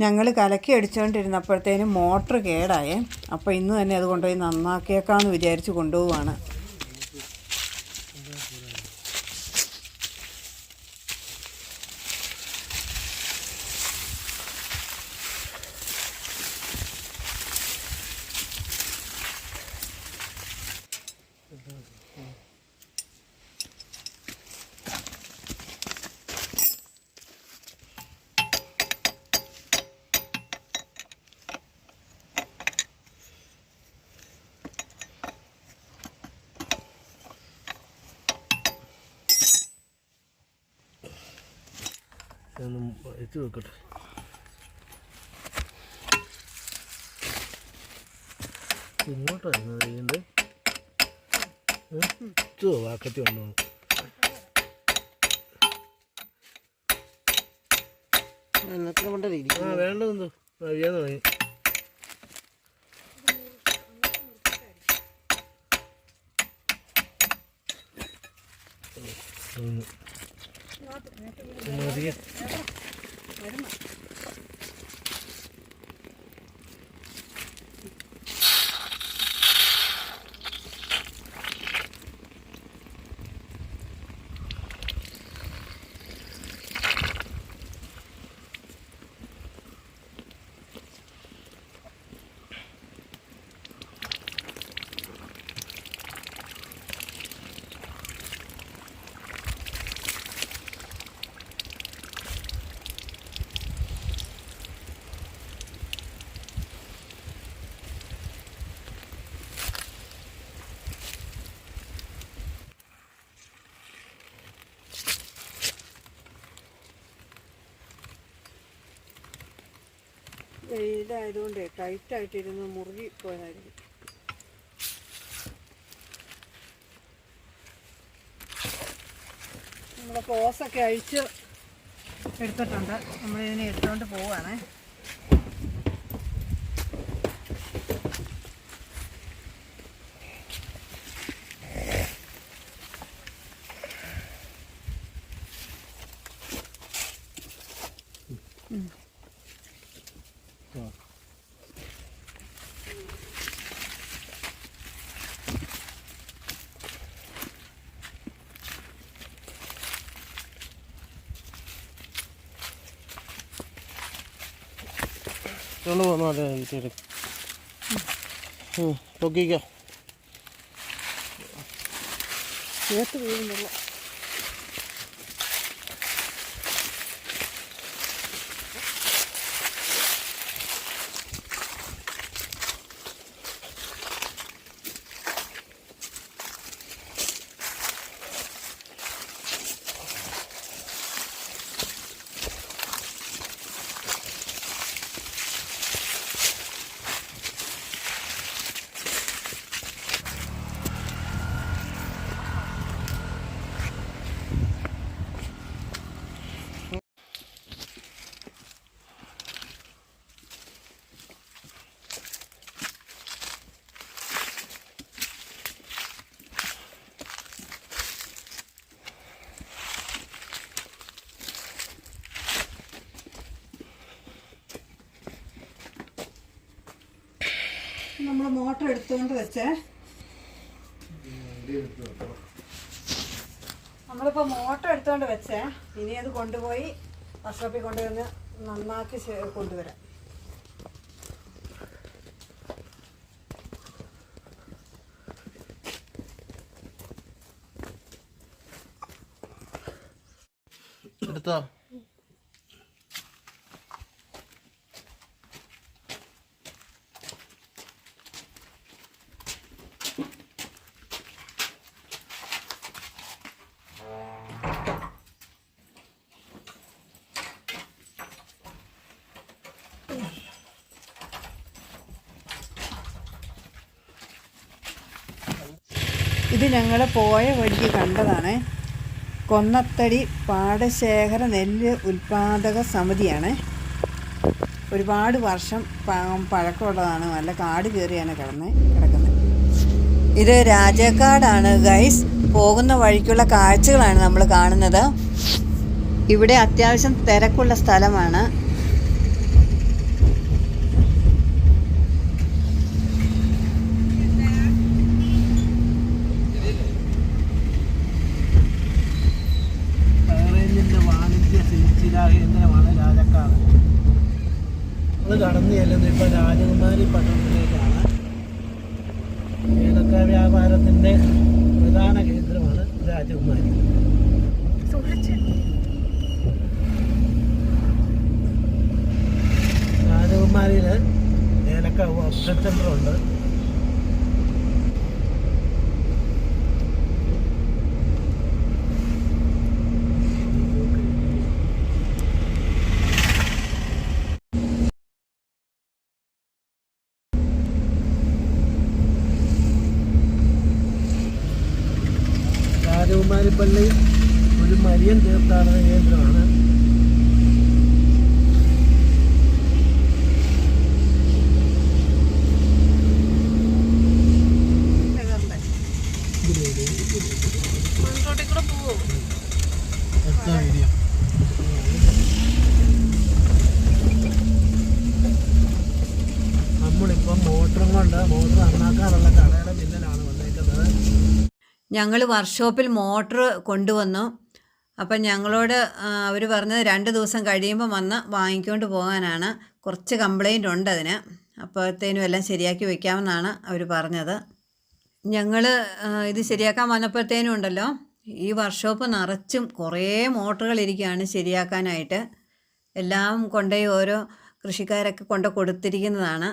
ഞങ്ങൾ കലക്കി അടിച്ചുകൊണ്ടിരുന്നപ്പോഴത്തേനും മോട്ടർ കേടായേ. അപ്പോൾ ഇന്ന് തന്നെ അത് കൊണ്ടുപോയി നന്നാക്കിയേക്കാമെന്ന് വിചാരിച്ച് കൊണ്ടുപോവാണ് ഒന്ന് വെച്ച് നോക്കട്ടെ ഇങ്ങോട്ടായിരുന്നു അറിയണ്ടേ വാക്കത്തി വന്നു. ആ വേണ്ടതെന്തോ അറിയാൻ തുടങ്ങി Vamos a വെയിലായതുകൊണ്ട് ടൈറ്റായിട്ടിരുന്ന് മുറുകി പോയതായിരിക്കും. നമ്മുടെ പോസൊക്കെ അഴിച്ച് എടുത്തിട്ടുണ്ട്. നമ്മളിതിനെ എടുത്തുകൊണ്ട് പോവുകയാണേ. കൊണ്ട് പോന്നു. അതെ ശരി പൊക്കിക്കോ. ഏത്ത് വീഴുന്നില്ല നമ്മൾ മോട്ടർ എടുത്തുകൊണ്ട് വെച്ചേ. നമ്മളിപ്പോൾ മോട്ടർ എടുത്തുകൊണ്ട് വെച്ചേ. ഇനി അത് കൊണ്ടുപോയി വർക്ക്ഷോപ്പിൽ കൊണ്ടുവന്ന് നന്നാക്കി കൊണ്ടുവരാം. എടുത്തോ? ഇത് ഞങ്ങൾ പോയ വഴിക്ക് കണ്ടതാണ് കൊന്നത്തടി പാടശേഖര നെല്ല് ഉൽപാദക സമിതിയാണ്. ഒരുപാട് വർഷം പഴക്കമുള്ളതാണ്. നല്ല കാട് കയറിയാണ് കിടന്ന് കിടക്കുന്നത്. ഇത് രാജാക്കാടാണ് ഗൈസ്. പോകുന്ന വഴിക്കുള്ള കാഴ്ചകളാണ് നമ്മൾ കാണുന്നത്. ഇവിടെ അത്യാവശ്യം തിരക്കുള്ള സ്ഥലമാണ്. ശിലാകേന്ദ്രമാണ് രാജക്കാട് അത് കടന്നു ചെല്ലുന്നത് ഇപ്പൊ രാജകുമാരി പട്ടണത്തിലേക്കാണ്. ഏലക്ക വ്യാപാരത്തിന്റെ പ്രധാന കേന്ദ്രമാണ് രാജകുമാരി? രാജകുമാരിയിൽ ഏലക്ക വർഷത്തിൽ സെന്ററുണ്ട് രാജകുമാരി പള്ളി ഒരു മരിയൻ തീർത്ഥാടന കേന്ദ്രമാണ്. ഞങ്ങൾ വർക്ക്ഷോപ്പിൽ മോട്ടർ കൊണ്ടുവന്നു. അപ്പം ഞങ്ങളോട് അവർ പറഞ്ഞത് രണ്ട് ദിവസം കഴിയുമ്പോൾ വന്ന് വാങ്ങിക്കൊണ്ട് പോകാനാണ്. കുറച്ച് കംപ്ലൈന്റ് ഉണ്ട് അതിന്. അപ്പോഴത്തേനും എല്ലാം ശരിയാക്കി വയ്ക്കാമെന്നാണ് അവർ പറഞ്ഞത്. ഞങ്ങൾ ഇത് ശരിയാക്കാൻ വന്നപ്പോഴത്തേനും ഉണ്ടല്ലോ ഈ വർക്ക്ഷോപ്പ് നിറച്ചും കുറേ മോട്ടറുകൾ ഇരിക്കുകയാണ് ശരിയാക്കാനായിട്ട്. എല്ലാം കൊണ്ടുപോയി ഓരോ കൃഷിക്കാരൊക്കെ കൊണ്ട് കൊടുത്തിരിക്കുന്നതാണ്.